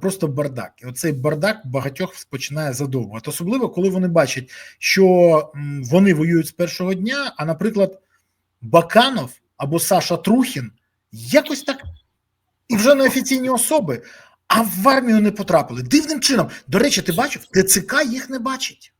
просто бардак. І оцей бардак багатьох починає задовбувати. Особливо, коли вони бачать, що вони воюють з першого дня, а, наприклад, Баканов або Саша Трухін якось так і вже не офіційні особи, а в армію не потрапили. Дивним чином. До речі, ти бачив, ТЦК їх не бачить.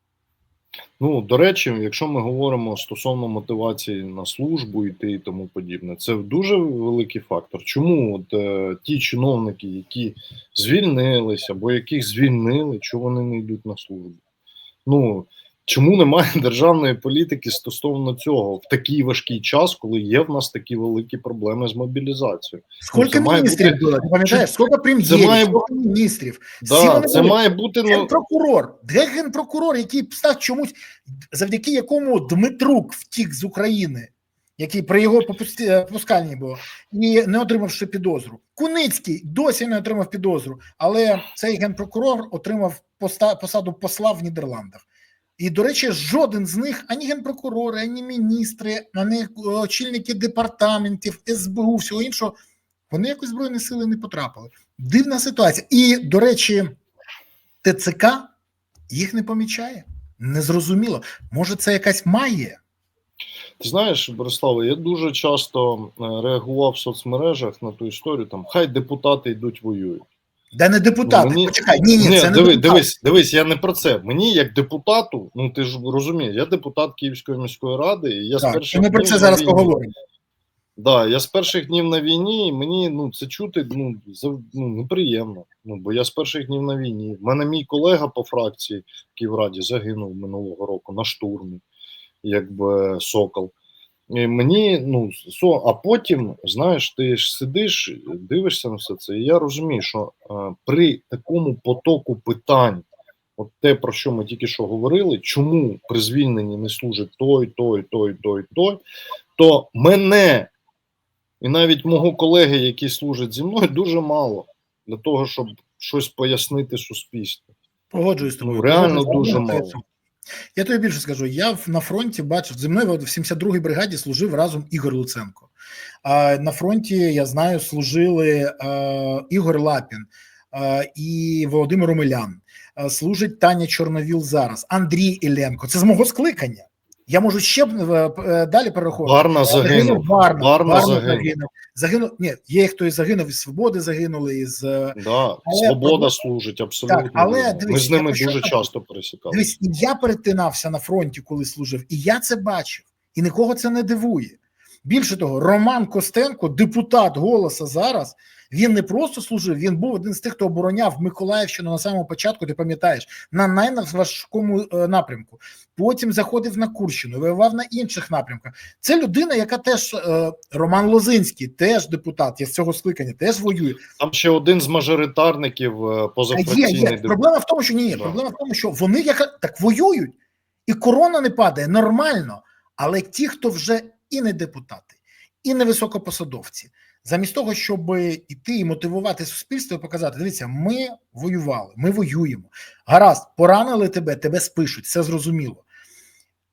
Ну, до речі, якщо ми говоримо стосовно мотивації на службу йти і тому подібне, це дуже великий фактор. Чому от, е, ті чиновники, які звільнилися або яких звільнили, чого вони не йдуть на службу? Ну чому немає державної політики стосовно цього в такий важкий час, коли є в нас такі великі проблеми з мобілізацією? Скільки це має міністрів бути- було? Ти пам'ятаєш, скільки прем'єрів, має скільки міністрів. Да, це має бути ну, Генпрокурор, де генпрокурор, який став чомусь, завдяки якому Дмитрук втік з України, який при його попусті- е, було, і не отримавши підозру. Куницький досі не отримав підозру, але цей генпрокурор отримав посаду посла в Нідерландах. І, до речі, жоден з них, ані генпрокурори, ані міністри, ані очільники департаментів, СБУ, всього іншого, вони якось збройні сили не потрапили. Дивна ситуація. І, до речі, ТЦК їх не помічає. Незрозуміло. Може, це якась магія? Ти знаєш, Бориславе, я дуже часто е, реагував в соцмережах на ту історію. Там хай депутати йдуть воюють. Де не депутати. Ну, мені- Почекай, ні, ні, Ні, це не диви, депутати. дивись, дивись, я не про це. Мені як депутату, ну ти ж розумієш, я депутат Київської міської ради, і я з Так, і перших ми про це зараз війні. поговоримо. Да, я з перших днів на війні, і мені ну це чути ну, зав- ну неприємно. Ну бо я з перших днів на війні. В мене мій колега по фракції в Київраді загинув минулого року на штурмі, якби сокол. І мені ну со, а потім, знаєш, ти ж сидиш, дивишся на все це, і я розумію, що при такому потоку питань, от те, про що ми тільки що говорили, чому при звільненні не служить той, той, той, той, той, то мене і навіть мого колеги, який служить зі мною, дуже мало для того, щоб щось пояснити суспільству. Погоджуюсь з тобою. Ну, реально дуже мало. Я тобі більше скажу, я на фронті бачив, зі мною в 72-й бригаді служив разом Ігор Луценко. А на фронті, я знаю, служили е, Ігор Лапін е, і Володимир Омелян. Е, служить Таня Чорновіл зараз, Андрій Ілленко. Це з мого скликання. Я можу ще е, е, далі перераховувати. Барна загинув. Варна, Варна Варна загинув. загинув. Загинув. Ні, є хто і загинув, із свободи загинули, із е, Да, Але свобода проблема- служить абсолютно. Так, але дивись, Ми з ними дуже кажу? часто пересікалися. Дивись, і я перетинався на фронті, коли служив, і я це бачив, і нікого це не дивує. Більше того, Роман Костенко, депутат голоса зараз, він не просто служив, він був один з тих, хто обороняв Миколаївщину на самому початку, ти пам'ятаєш, на найважкому е, напрямку. Потім заходив на Курщину, воював на інших напрямках. Це людина, яка теж е, Роман Лозинський, теж депутат, я з цього скликання, теж воює. Там ще один з мажоритарників е, А є, є. депутат. Проблема в тому, що ні, ні. Да. Проблема в тому, що вони як так воюють, і корона не падає нормально. Але ті, хто вже і не депутати, і не високопосадовці, замість того, щоб іти і мотивувати суспільство, і показати: дивіться, ми воювали, ми воюємо. Гаразд, поранили тебе, тебе спишуть, це зрозуміло.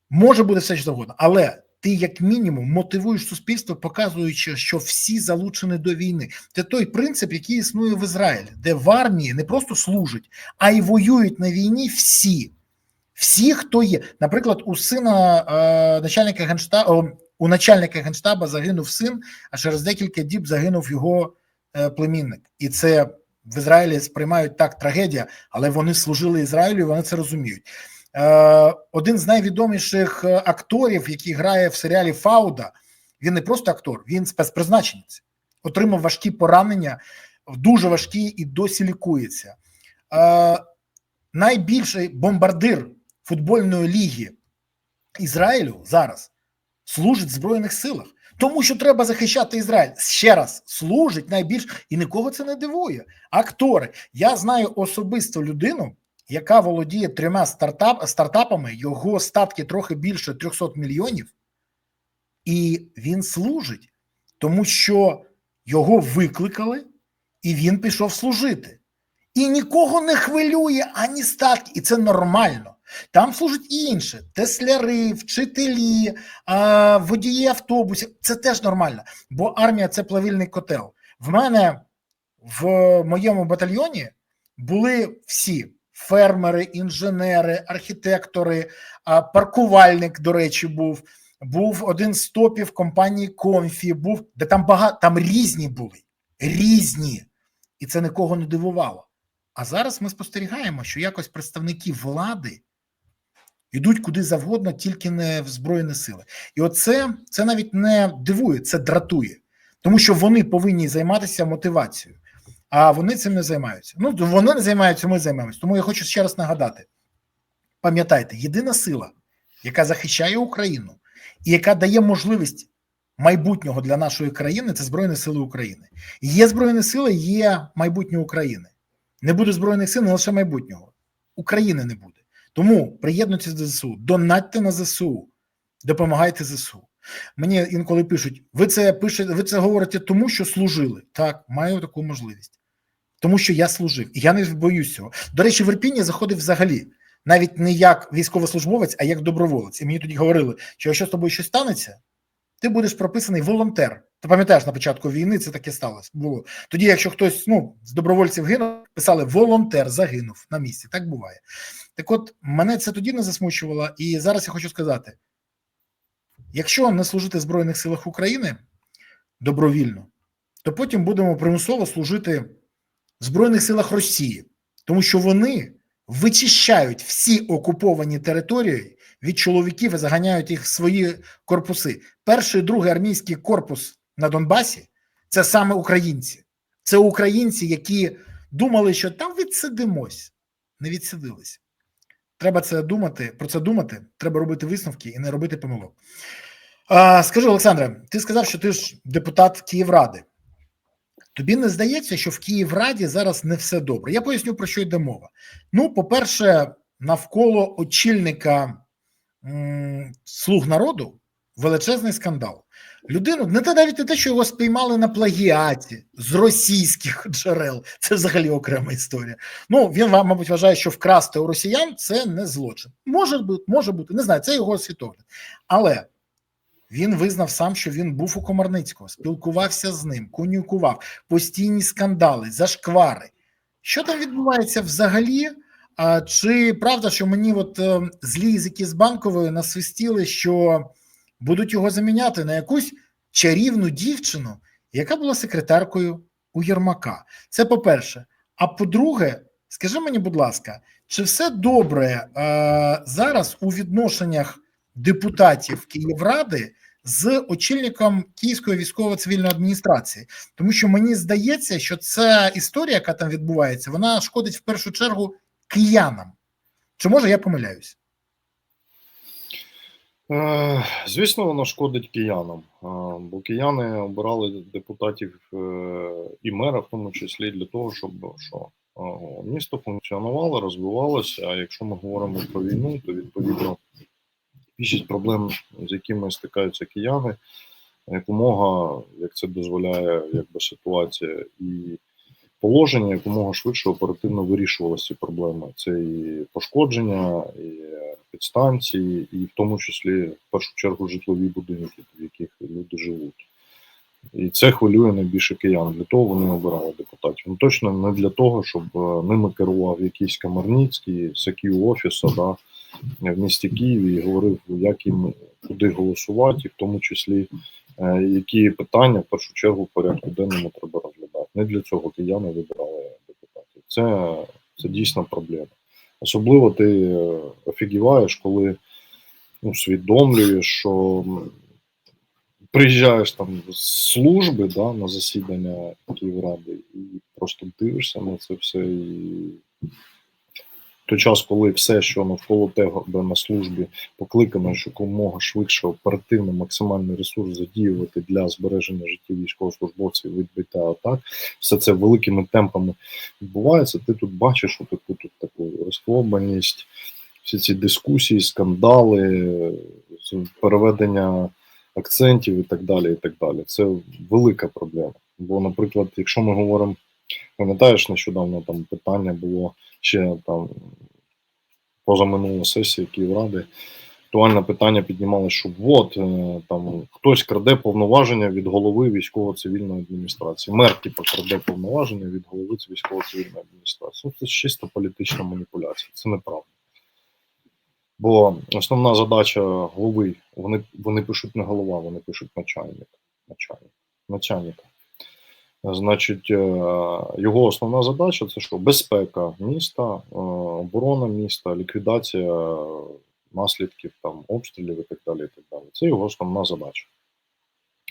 Може бути все що завгодно, але ти, як мінімум, мотивуєш суспільство, показуючи, що всі залучені до війни. Це той принцип, який існує в Ізраїлі, де в армії не просто служать, а й воюють на війні всі. Всі, хто є. Наприклад, у сина е, начальника генштабу, у начальника генштаба загинув син, а через декілька діб загинув його е, племінник. І це в Ізраїлі сприймають так трагедія, але вони служили Ізраїлю, і вони це розуміють. Е, один з найвідоміших е, акторів, який грає в серіалі Фауда, він не просто актор, він спецпризначенець. Отримав важкі поранення, дуже важкі і досі лікується. Найбільший бомбардир футбольної ліги Ізраїлю зараз служить в Збройних силах. Тому що треба захищати Ізраїль. Ще раз служить найбільш і нікого це не дивує. Актори. Я знаю особисто людину, яка володіє трьома стартап, стартапами, його статки трохи більше 300 мільйонів, і він служить, тому що його викликали, і він пішов служити. І нікого не хвилює ані статки, і це нормально. Там служать і інше: тесляри, вчителі, водії автобусів. Це теж нормально, бо армія це плавільний котел. В мене в моєму батальйоні були всі: фермери, інженери, архітектори, паркувальник, до речі, був. Був один з топів компанії Комфі, був де там багато там різні були, різні, і це нікого не дивувало. А зараз ми спостерігаємо, що якось представники влади йдуть куди завгодно, тільки не в Збройні сили. І оце це навіть не дивує, це дратує, тому що вони повинні займатися мотивацією, а вони цим не займаються. Ну вони не займаються, ми займаємося. Тому я хочу ще раз нагадати: пам'ятайте, єдина сила, яка захищає Україну і яка дає можливість майбутнього для нашої країни, це Збройні Сили України. Є Збройні Сили, є майбутнє України. Не буде збройних сил, не лише майбутнього. України не буде. Тому приєднуйтесь до ЗСУ, донатьте на ЗСУ, допомагайте ЗСУ. Мені інколи пишуть: ви це пишете, ви це говорите тому, що служили. Так, маю таку можливість. Тому що я служив, і я не боюсь цього. До речі, в Ірпінь заходив взагалі, навіть не як військовослужбовець, а як доброволець. І мені тоді говорили, що якщо з тобою щось станеться, ти будеш прописаний волонтер. Ти пам'ятаєш на початку війни це таке сталося. Було тоді, якщо хтось ну з добровольців гинув, писали волонтер загинув на місці. Так буває. Так, от мене це тоді не засмучувало, і зараз я хочу сказати: якщо не служити в Збройних силах України добровільно, то потім будемо примусово служити в Збройних силах Росії, тому що вони вичищають всі окуповані території від чоловіків і заганяють їх в свої корпуси. Перший другий армійський корпус на Донбасі це саме українці. Це українці, які думали, що там відсидимось, не відсидились. Треба це думати, про це думати. Треба робити висновки і не робити помилок. А, Скажи, Олександре, ти сказав, що ти ж депутат Київради. Тобі не здається, що в Київраді зараз не все добре. Я поясню, про що йде мова. Ну, по-перше, навколо очільника м, слуг народу величезний скандал. Людину не те навіть не те, що його спіймали на плагіаті з російських джерел. Це взагалі окрема історія. Ну він вам, мабуть, вважає, що вкрасти у росіян це не злочин. Може бути, може бути, не знаю, це його світогляд. Але він визнав сам, що він був у Комарницького, спілкувався з ним, конюкував, постійні скандали, зашквари. Що там відбувається взагалі? А чи правда, що мені от е, злі язики з банкової насвистіли, що будуть його заміняти на якусь чарівну дівчину, яка була секретаркою у Єрмака? Це по-перше. А по-друге, скажи мені, будь ласка, чи все добре е, зараз у відношеннях депутатів Київради з очільником Київської військово-цивільної адміністрації? Тому що мені здається, що ця історія, яка там відбувається, вона шкодить в першу чергу киянам. Чи може я помиляюсь? Е, Звісно, воно шкодить киянам, е, бо кияни обирали депутатів е, і мера, в тому числі для того, щоб що місто функціонувало, розвивалося. А якщо ми говоримо про війну, то відповідно більшість проблем, з якими стикаються кияни, якомога, як це дозволяє якби ситуація і положення, якомога швидше оперативно вирішувалися проблеми. Це і пошкодження, і підстанції, і в тому числі в першу чергу житлові будинки, в яких люди живуть. І це хвилює найбільше киян. Для того вони обирали депутатів. Ну точно не для того, щоб е, ними керував якийсь Камарницький, сяків офісу да, в місті Києві і говорив, як їм куди голосувати, і в тому числі е, які питання в першу чергу в порядку денному треба розглядати. Не для цього кияни вибирали депутатів. Це, це дійсно проблема. Особливо ти е, офігіваєш, коли ну, усвідомлюєш, що приїжджаєш там з служби да, на засідання Київради і просто дивишся на це все. І той час, коли все, що навколо тебе на службі покликано, що якомога швидше оперативно максимальний ресурс задіювати для збереження життів військовослужбовців відбиття атак, все це великими темпами відбувається. Ти тут бачиш таку тут таку розхлобаність, всі ці дискусії, скандали, переведення акцентів і так далі. і так далі. Це велика проблема. Бо, наприклад, якщо ми говоримо, пам'ятаєш, нещодавно там питання було ще там позаминула сесія Київради актуальне питання піднімали, що от е, там хтось краде повноваження від голови військово-цивільної адміністрації. Мер типу, краде повноваження від голови військово-цивільної адміністрації. Ну, це чисто політична маніпуляція. Це неправда. Бо основна задача голови, вони, вони пишуть не голова, вони пишуть начальник. Начальник. Начальника. Значить, е, його основна задача це що? Безпека міста, е, оборона міста, ліквідація наслідків там обстрілів і так далі. І так далі. Це його основна задача.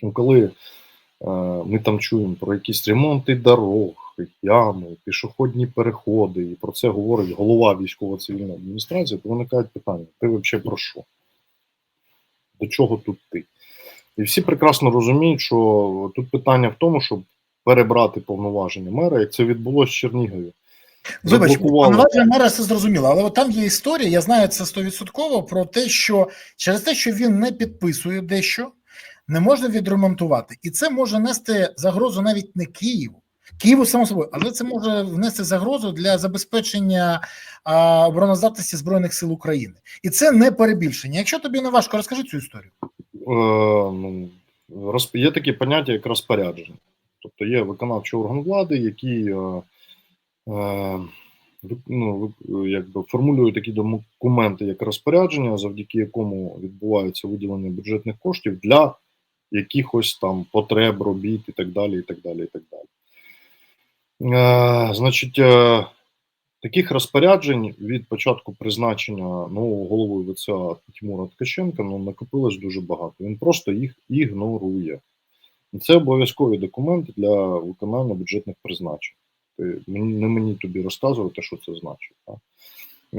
Ну, коли е, ми там чуємо про якісь ремонти дорог, ями, пішохідні переходи, і про це говорить голова військово-цивільної адміністрації, то виникають питання: ти взагалі про що? До чого тут ти? І всі прекрасно розуміють, що тут питання в тому, щоб перебрати повноваження мера, як це відбулося в Чернігові. Вибач, повноваження мера все зрозуміло, але от там є історія, я знаю це стовідсотково, про те, що через те, що він не підписує дещо, не можна відремонтувати. І це може нести загрозу навіть не Києву. Києву само собою, але це може внести загрозу для забезпечення а, обороноздатності Збройних сил України. І це не перебільшення. Якщо тобі не важко, розкажи цю історію. Е, ну, є такі поняття, як розпорядження. Тобто є виконавчий орган влади, який е, е, ну, якби формулює такі документи, як розпорядження, завдяки якому відбувається виділення бюджетних коштів для якихось там потреб, робіт і так далі. і так далі, і так далі. Е, значить, таких розпоряджень від початку призначення нового голови ВЦА Тимура Ткаченка ну, накопилось дуже багато. Він просто їх ігнорує. Це обов'язкові документи для виконання бюджетних призначень. Не мені тобі розказувати, що це значить. Так? Е,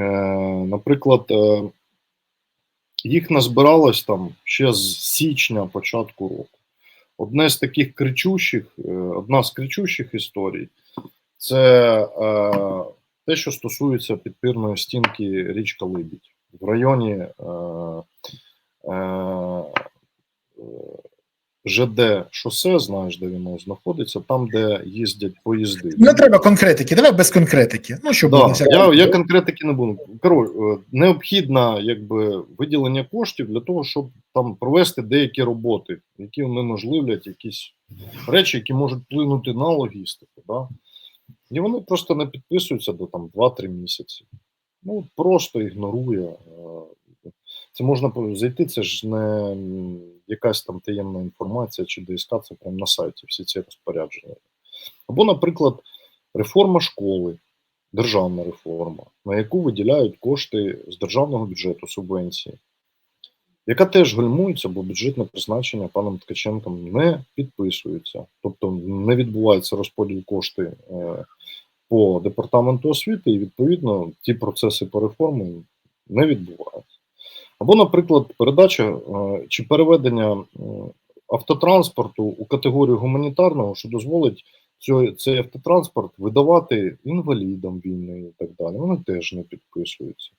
наприклад, е, їх назбиралось там ще з січня початку року. Одне з таких кричущих, е, одна з кричущих історій це те, що стосується підпірної стінки річка Либідь в районі е, е, е, ЖД шосе, знаєш, де воно знаходиться, там, де їздять поїзди. Не треба конкретики, давай без конкретики. Ну, щоб Да, не я, я конкретики не буду. Король, е, необхідно якби виділення коштів для того, щоб там провести деякі роботи, які унеможливлять якісь речі, які можуть вплинути на логістику. Да? І вони просто не підписуються до там 2-3 місяці. Ну, просто ігнорує. Е, Це можна зайти, це ж не якась там таємна інформація чи ДСК, це прямо на сайті всі ці розпорядження. Або, наприклад, реформа школи державна реформа, на яку виділяють кошти з державного бюджету субвенції, яка теж гальмується, бо бюджетне призначення паном Ткаченком не підписується. Тобто не відбувається розподіл кошти е, по департаменту освіти, і відповідно ті процеси по реформі не відбуваються. Або, наприклад, передача е, чи переведення е, автотранспорту у категорію гуманітарного, що дозволить цей, автотранспорт видавати інвалідам війни і так далі. Вони теж не підписуються.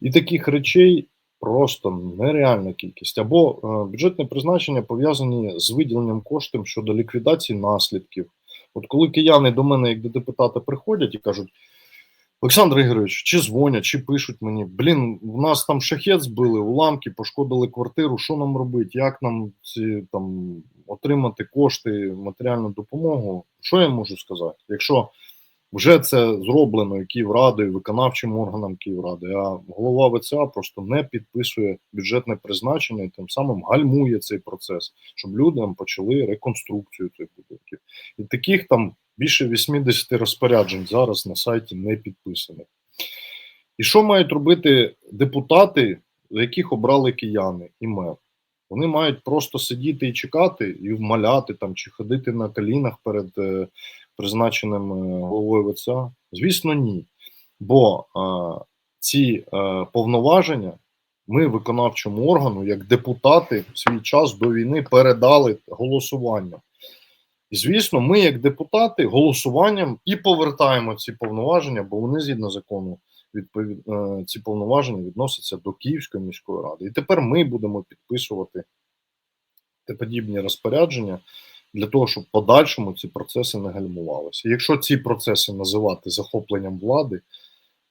І таких речей просто нереальна кількість. Або е, бюджетне призначення пов'язані з виділенням коштів щодо ліквідації наслідків. От коли кияни до мене, як до депутата, приходять і кажуть. Олександр Ігорович, чи дзвонять, чи пишуть мені, блін, у нас там шахет збили, уламки, пошкодили квартиру. Що нам робити? Як нам ці там отримати кошти, матеріальну допомогу? Що я можу сказати? Якщо вже це зроблено Київрадою, виконавчим органам Київради, а голова ВЦА просто не підписує бюджетне призначення і тим самим гальмує цей процес, щоб людям почали реконструкцію цих будинків. І таких там більше 80 розпоряджень зараз на сайті не підписаних. І що мають робити депутати, яких обрали кияни і мер? Вони мають просто сидіти і чекати, і вмаляти там, чи ходити на колінах перед е, призначеним е, головою ВЦА? Звісно, ні. Бо е, ці е, повноваження ми виконавчому органу, як депутати, в свій час до війни передали голосуванням. Звісно, ми, як депутати, голосуванням і повертаємо ці повноваження, бо вони згідно закону відповід... е, ці повноваження відносяться до Київської міської ради. І тепер ми будемо підписувати те подібні розпорядження для того, щоб в подальшому ці процеси не гальмувалися. Якщо ці процеси називати захопленням влади,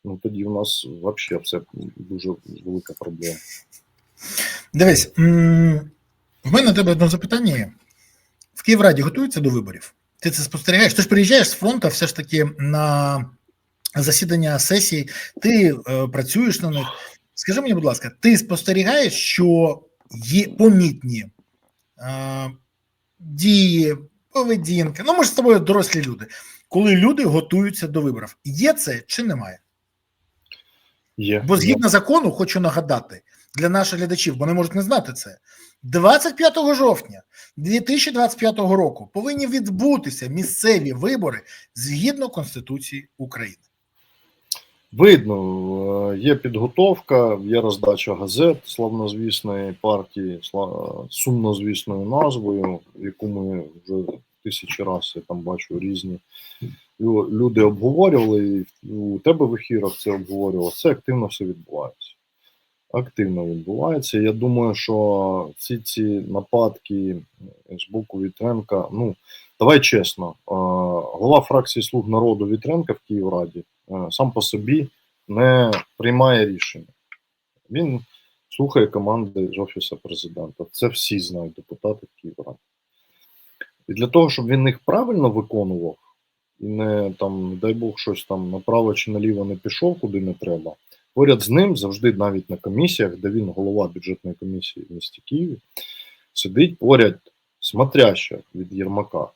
ну тоді в нас взагалі все дуже велика проблема. Дивись, в мене тебе одне запитання є. В Київраді готуються до виборів? Ти це спостерігаєш? Ти ж приїжджаєш з фронту все ж таки на засідання сесії, ти е, працюєш на них. Скажи мені, будь ласка, ти спостерігаєш, що є помітні е, дії, поведінка? Ну, ми ж з тобою дорослі люди, коли люди готуються до виборів. Є це чи немає? Є. Бо згідно закону, хочу нагадати для наших глядачів, бо вони можуть не знати це. 25 жовтня 2025 року повинні відбутися місцеві вибори згідно Конституції України. Видно, е, є підготовка, є роздача газет славнозвісної партії, сумнозвісною назвою, яку ми вже тисячі разів там бачу різні люди обговорювали, і у тебе в ефірах це обговорювалося. Це активно все відбувається. Активно відбувається. Я думаю, що ці ці нападки з боку Вітренка, ну давай чесно, голова фракції Слуг народу Вітренка в Київраді е, сам по собі не приймає рішення. Він слухає команди з офісу президента. Це всі знають депутати в Київраді. І для того, щоб він їх правильно виконував, і не там, дай Бог, щось там направо чи наліво не пішов, куди не треба. Поряд з ним завжди, навіть на комісіях, де він голова бюджетної комісії в місті Києві, сидить поряд смотряща від Єрмака,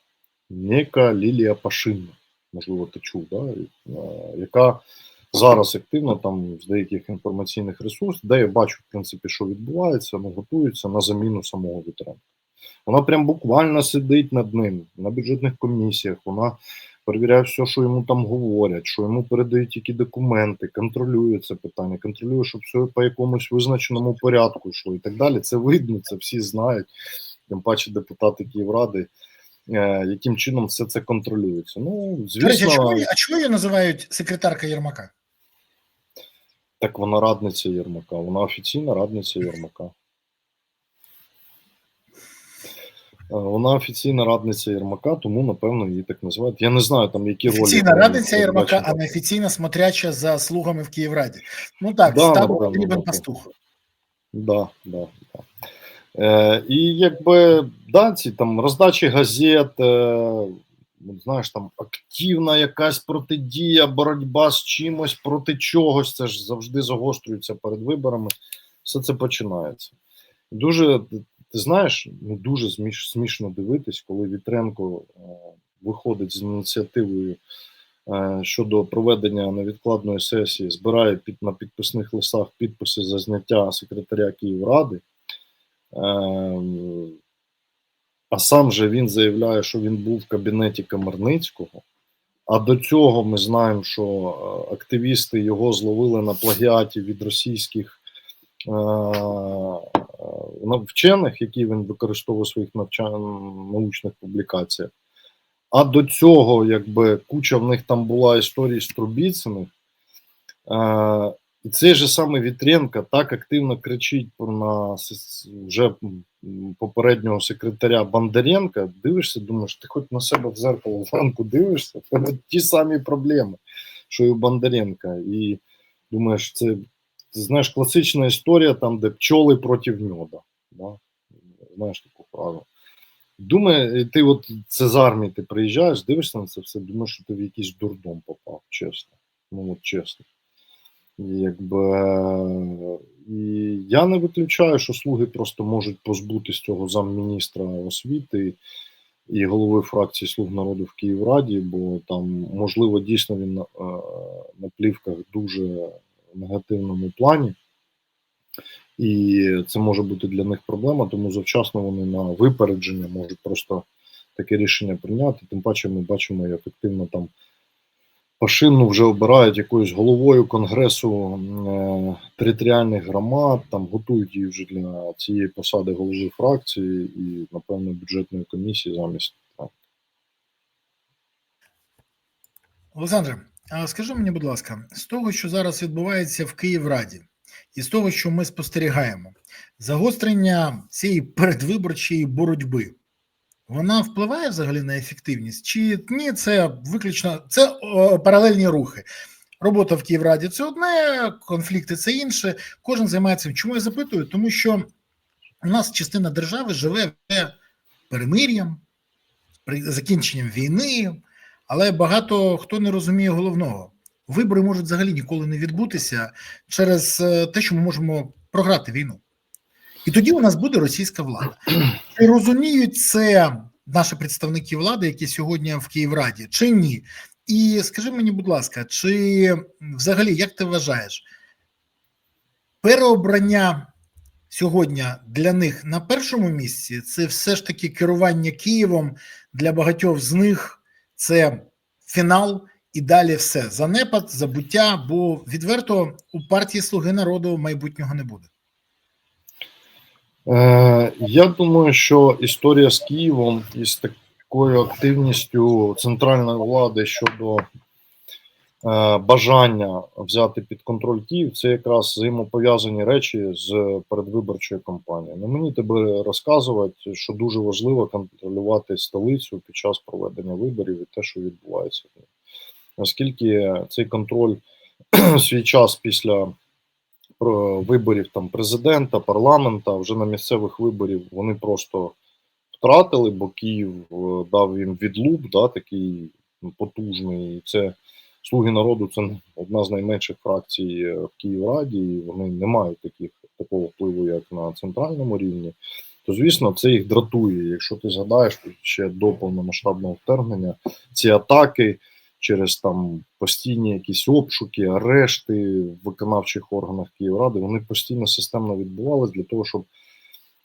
Нека Лілія Пашинна, можливо, ти чув, да? е, яка зараз активно там з деяких інформаційних ресурсів, де я бачу, в принципі, що відбувається, ну, готується на заміну самого Вітренка. Вона прям буквально сидить над ним на бюджетних комісіях. Вона перевіряє все, що йому там говорять, що йому передають які документи, контролює це питання, контролює, щоб все по якомусь визначеному порядку йшло і так далі. Це видно, це всі знають. Тим паче депутати Київради, е, яким чином все це контролюється. Ну, речі, а звісно, а чого її називають секретарка Єрмака? так вона радниця Єрмака, вона офіційна радниця Єрмака. Е, Вона офіційна радниця Єрмака, тому напевно її так називають. Я не знаю там які ролі. Офіційна радниця Єрмака, а не офіційна смотряча за слугами в Київраді. Ну так, Да, став потрібен пастух. Да, да, да. Е, і якби да, ці там роздачі газет, е, знаєш, там активна якась протидія, боротьба з чимось проти чогось. Це ж завжди загострюється перед виборами. Все це починається. Дуже ти, знаєш, ну дуже сміш, смішно дивитись, коли Вітренко е, виходить з ініціативою е, щодо проведення невідкладної сесії, збирає під на підписних листах підписи за зняття секретаря Київради. Ем, а сам же він заявляє, що він був в кабінеті Камерницького. А до цього ми знаємо, що е, активісти його зловили на плагіаті від російських е, е, вчених, які він використовує в своїх навчан- научних публікаціях. А до цього, якби куча в них там була історій з Трубіциних. Е, і цей же саме Вітренко так активно кричить на вже попереднього секретаря Бондаренка. Дивишся, думаєш, ти хоч на себе в зеркало зранку дивишся, ті самі проблеми, що і у Бондаренка. І думаєш, це знаєш класична історія, там, де пчоли проти меда. Да? Знаєш таку фразу. Думає, ти от це з армії ти приїжджаєш, дивишся на це все, думаєш, що ти в якийсь дурдом попав, чесно. Ну от чесно. Якби е, і я не виключаю, що слуги просто можуть позбутись цього замміністра освіти і голови фракції Слуг народу в Київраді, бо там, можливо, дійсно він на, е, на плівках дуже негативному плані. І це може бути для них проблема, тому завчасно вони на випередження можуть просто таке рішення прийняти. Тим паче ми бачимо, як активно там Пашинну вже обирають якоюсь головою конгресу е, територіальних громад, там готують її вже для цієї посади голови фракції і, напевно, бюджетної комісії замість. Олександре, скажи мені, будь ласка, з того, що зараз відбувається в Київраді, і з того, що ми спостерігаємо, загострення цієї передвиборчої боротьби, вона впливає взагалі на ефективність? Чи ні, це виключно це паралельні рухи? робота в Київраді це одне, конфлікти це інше. Кожен займається. Чому я запитую? Тому що у нас частина держави живе перемир'ям, закінченням війни, але багато хто не розуміє головного. Вибори можуть взагалі ніколи не відбутися через е, те, що ми можемо програти війну. І тоді у нас буде російська влада. Чи розуміють це наші представники влади, які сьогодні в Київраді, чи ні? І скажи мені, будь ласка, чи взагалі як ти вважаєш, переобрання сьогодні для них на першому місці це все ж таки керування Києвом для багатьох з них це фінал і далі все занепад, забуття, бо відверто у партії Слуги народу майбутнього не буде. Е, я думаю, що історія з Києвом і з такою активністю центральної влади щодо е, бажання взяти під контроль Київ, це якраз взаємопов'язані речі з передвиборчою кампанією. Не мені тебе розказувати, що дуже важливо контролювати столицю під час проведення виборів і те, що відбувається в ній. Наскільки цей контроль в свій час після виборів там президента, парламента, вже на місцевих виборів вони просто втратили, бо Київ е, дав їм відлуп, да, такий ну, потужний. І це слуги народу, це одна з найменших фракцій е, в Київраді, і вони не мають таких такого впливу, як на центральному рівні. То звісно, це їх дратує. Якщо ти згадаєш ще до повномасштабного вторгнення, ці атаки через там постійні якісь обшуки, арешти в виконавчих органах Київради, вони постійно системно відбувалися для того, щоб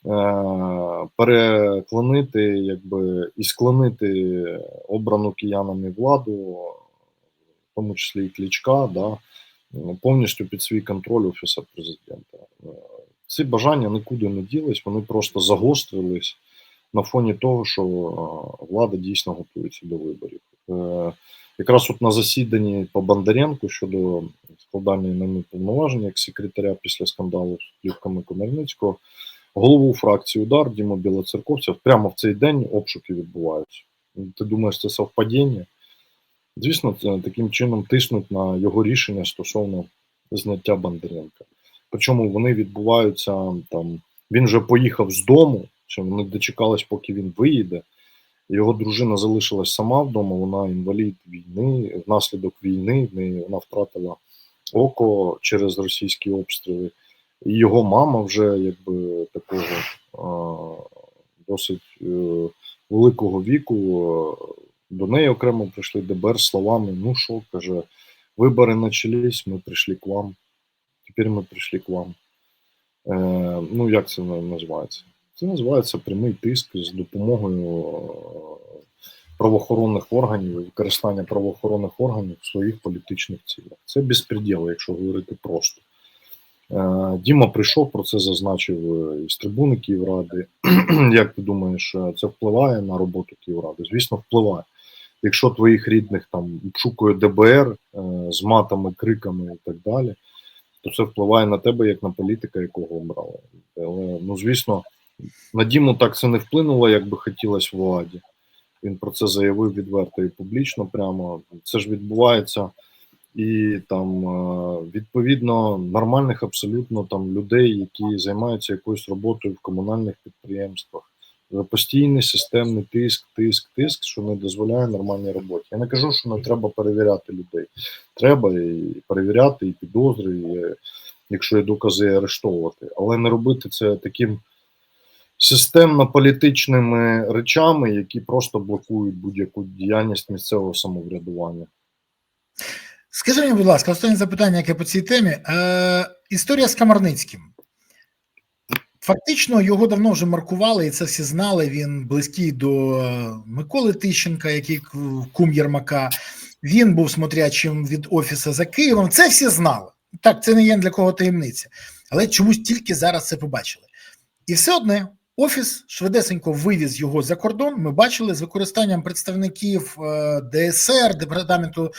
е- переклонити якби, і склонити обрану киянами владу, в тому числі і Клічка, да, повністю під свій контроль Офіса президента. Е, Ці бажання нікуди не ділись, вони просто загострились на фоні того, що е, влада дійсно готується до виборів. Якраз от на засіданні по Бондаренку щодо складання ними повноважень як секретаря після скандалу з плівками Комерницького, голову фракції удар Діму Білоцерковця прямо в цей день обшуки відбуваються. Ти думаєш, це совпадіння? Звісно, таким чином тиснуть на його рішення стосовно зняття Бондаренка. Причому вони відбуваються там. Він вже поїхав з дому, чи вони дочекались, поки він виїде. Його дружина залишилась сама вдома, вона інвалід війни, внаслідок війни, в неї- вона втратила око через російські обстріли. І його мама вже якби такого а, досить е, великого віку. е, До неї окремо прийшли ДБР словами: ну що, каже, вибори начались, ми прийшли к вам. Тепер ми прийшли к вам. Е, ну, як це називається? Це називається прямий тиск з допомогою е, правоохоронних органів, і використання правоохоронних органів в своїх політичних цілях. Це безпреділ, якщо говорити просто. Е, Діма прийшов, про це зазначив е, із трибуни Київради. Як ти думаєш, це впливає на роботу Київради? Звісно, впливає. Якщо твоїх рідних там обшукує ДБР з матами, криками і так далі, то це впливає на тебе як на політика, якого обрали. Але ну звісно, на Діму так це не вплинуло, як би хотілося владі. Він про це заявив відверто і публічно. Прямо це ж відбувається, і там е, відповідно нормальних абсолютно там людей, які займаються якоюсь роботою в комунальних підприємствах. Е, Постійний системний тиск, тиск, тиск, що не дозволяє нормальній роботі. Я не кажу, що не треба перевіряти людей. Треба і перевіряти, і підозри, і, е, якщо є докази, арештовувати, але не робити це таким системно-політичними речами, які просто блокують будь-яку діяльність місцевого самоврядування. Скажи мені, будь ласка, останнє запитання, яке по цій темі. Е, історія з Камарницьким. Фактично його давно вже маркували, і це всі знали. Він близький до Миколи Тищенка, який кум Єрмака. Він був смотрячим від офісу за Києвом. Це всі знали. Так, це не є для кого таємниця. Але чомусь тільки зараз це побачили. І все одне офіс швидесенько вивіз його за кордон. Ми бачили з використанням представників е, ДСР, департаменту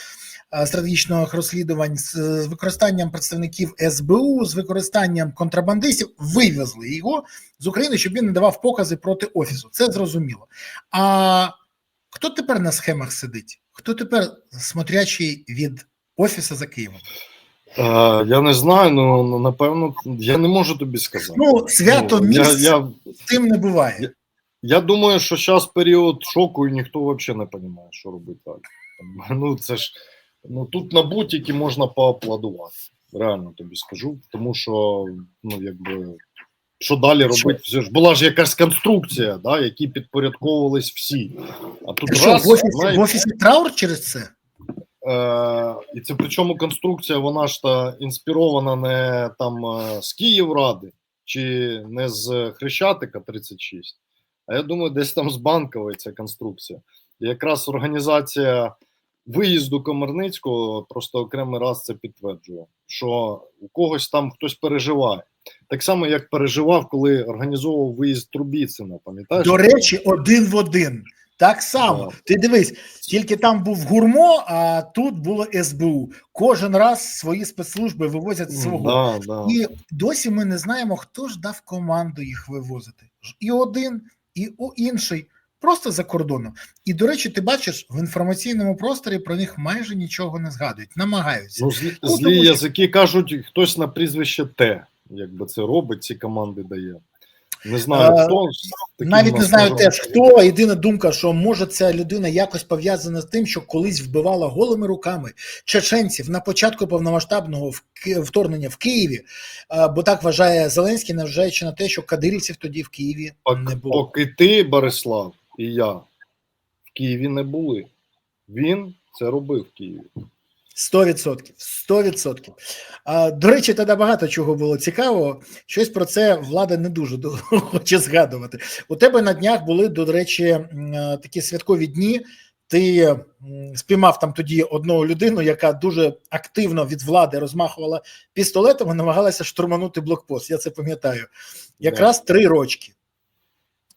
е, стратегічних розслідувань, з з використанням представників СБУ, з використанням контрабандистів вивезли його з України, щоб він не давав покази проти офісу. Це зрозуміло. А хто тепер на схемах сидить? Хто тепер смотрячий від офісу за Києвом? Е, я не знаю, ну напевно, я не можу тобі сказати. Ну, свято Ну, я, місць я, з тим не буває. я думаю, що зараз період шоку, і ніхто взагалі не розуміє, що робити далі. Ну, це ж ну тут на будь-які можна поаплодувати. Реально тобі скажу. Тому що, ну, якби. Що далі робити? Все ж була ж якась конструкція, да, які підпорядковувались всі. А тут що, раз, в офісі, знаєте, в офісі траур через це? Е, і це причому конструкція, вона ж та інспірована не там е, з Київради чи не з Хрещатика 36, а я думаю, десь там з Банкової ця конструкція. І якраз організація виїзду Комарницького просто окремий раз це підтверджує, що у когось там хтось переживає. Так само, як переживав, коли організовував виїзд Трубіцина, пам'ятаєш? До речі, один в один. Так само. Ти дивись, тільки там був гурмо, а тут було СБУ. Кожен раз свої спецслужби вивозять свого. Да, да. І досі ми не знаємо, хто ж дав команду їх вивозити. І один, і у інший, просто за кордоном. І до речі, ти бачиш, в інформаційному просторі про них майже нічого не згадують, намагаються. Ну, злі, Ну, злі язики кажуть, хтось на прізвище Т, якби це робить, ці команди дає. Не знаю, Е, хто. Навіть не знаю теж хто. Єдина думка, що може ця людина якось пов'язана з тим, що колись вбивала голими руками чеченців на початку повномасштабного вторгнення в Києві, е, бо так вважає Зеленський, невжаючи на те, що кадирівців тоді в Києві не було. Поки ти, Борислав, і я в Києві не були. Він це робив в Києві. Сто відсотків, сто відсотків. До речі, тоді багато чого було цікавого. Щось про це влада не дуже хоче згадувати. У тебе на днях були, до речі, е, такі святкові дні. Ти спіймав там тоді одну людину, яка дуже активно від влади розмахувала пістолетом і намагалася штурманути блокпост. Я це пам'ятаю. Якраз три рочки.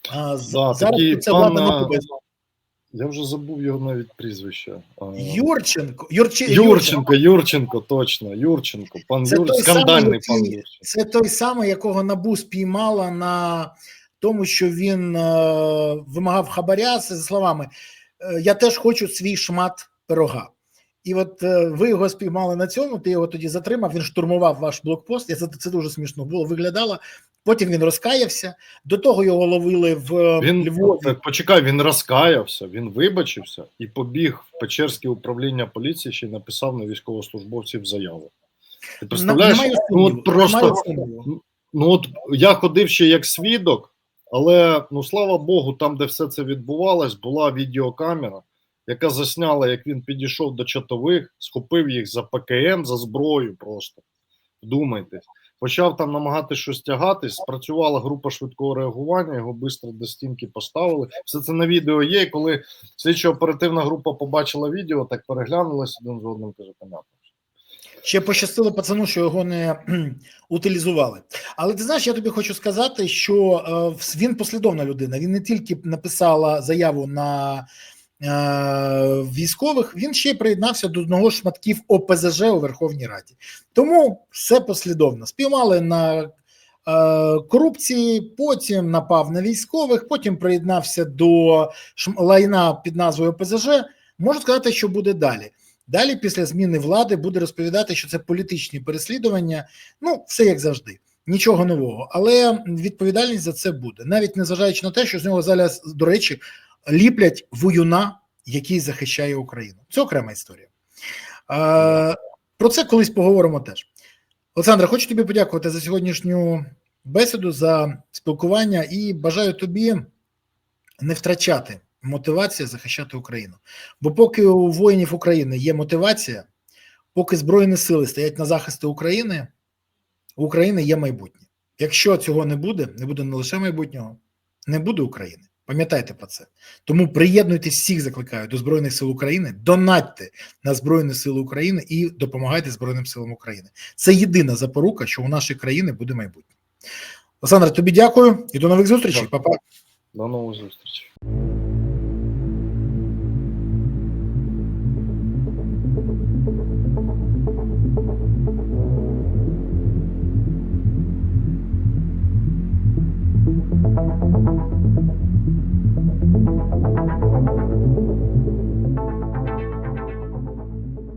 А, Да, зараз ця влада пан, на тебе. Я вже забув його навіть прізвище. Юрченко, Юрчи, Юрченко, Юрченко, точно. Юрченко. Пан Це Юр... скандальний самий, пан Юрченко. Це той самий, якого набу спіймала на тому, що він е, вимагав хабаря з словами: е, Я теж хочу свій шмат пирога. І от е, ви його спіймали на цьому, ти його тоді затримав, він штурмував ваш блокпост. Я це, це дуже смішно було виглядало. Потім він розкаявся. До того його ловили в е, Він Львові. так, почекай, він розкаявся, він вибачився і побіг в Печерське управління поліції ще й написав на військовослужбовців заяву. Ти представляєш? Немає Ну, от просто ну от я ходив ще як свідок, але ну слава Богу, там, де все це відбувалось, була відеокамера, яка засняла, як він підійшов до чатових, схопив їх за ПКМ, за зброю просто. Вдумайтесь. Почав там намагати щось тягатись, спрацювала група швидкого реагування, його швидко до стінки поставили. Все це на відео є. Коли слідчо-оперативна група побачила відео, так переглянулась один з одним, каже, понятно. Ще пощастило пацану, що його не утилізували. Але ти знаєш, я тобі хочу сказати, що е, він послідовна людина. Він не тільки написала заяву на військових, він ще й приєднався до одного шматків ОПЗЖ у Верховній Раді. Тому все послідовно. Спіймали на е, корупції, потім напав на військових, потім приєднався до лайна під назвою ОПЗЖ. Можу сказати, що буде далі. Далі, після зміни влади, буде розповідати, що це політичні переслідування. Ну, все як завжди, нічого нового. Але відповідальність за це буде, навіть незважаючи на те, що з нього зараз, до речі, ліплять воюна, який захищає Україну. Це окрема історія. Е, про це колись поговоримо теж. Олександре, хочу тобі подякувати за сьогоднішню бесіду, за спілкування і бажаю тобі не втрачати мотивацію захищати Україну. Бо поки у воїнів України є мотивація, поки Збройні сили стоять на захисті України, у України є майбутнє. Якщо цього не буде, не буде не лише майбутнього, не буде України. Пам'ятайте про це. Тому приєднуйтесь всіх, закликаю до Збройних сил України, донатьте на Збройні Сили України і допомагайте Збройним силам України. Це єдина запорука, що у нашої країни буде майбутнє. Олександр, тобі дякую і до нових зустрічей. Па-па. До нової зустрічі.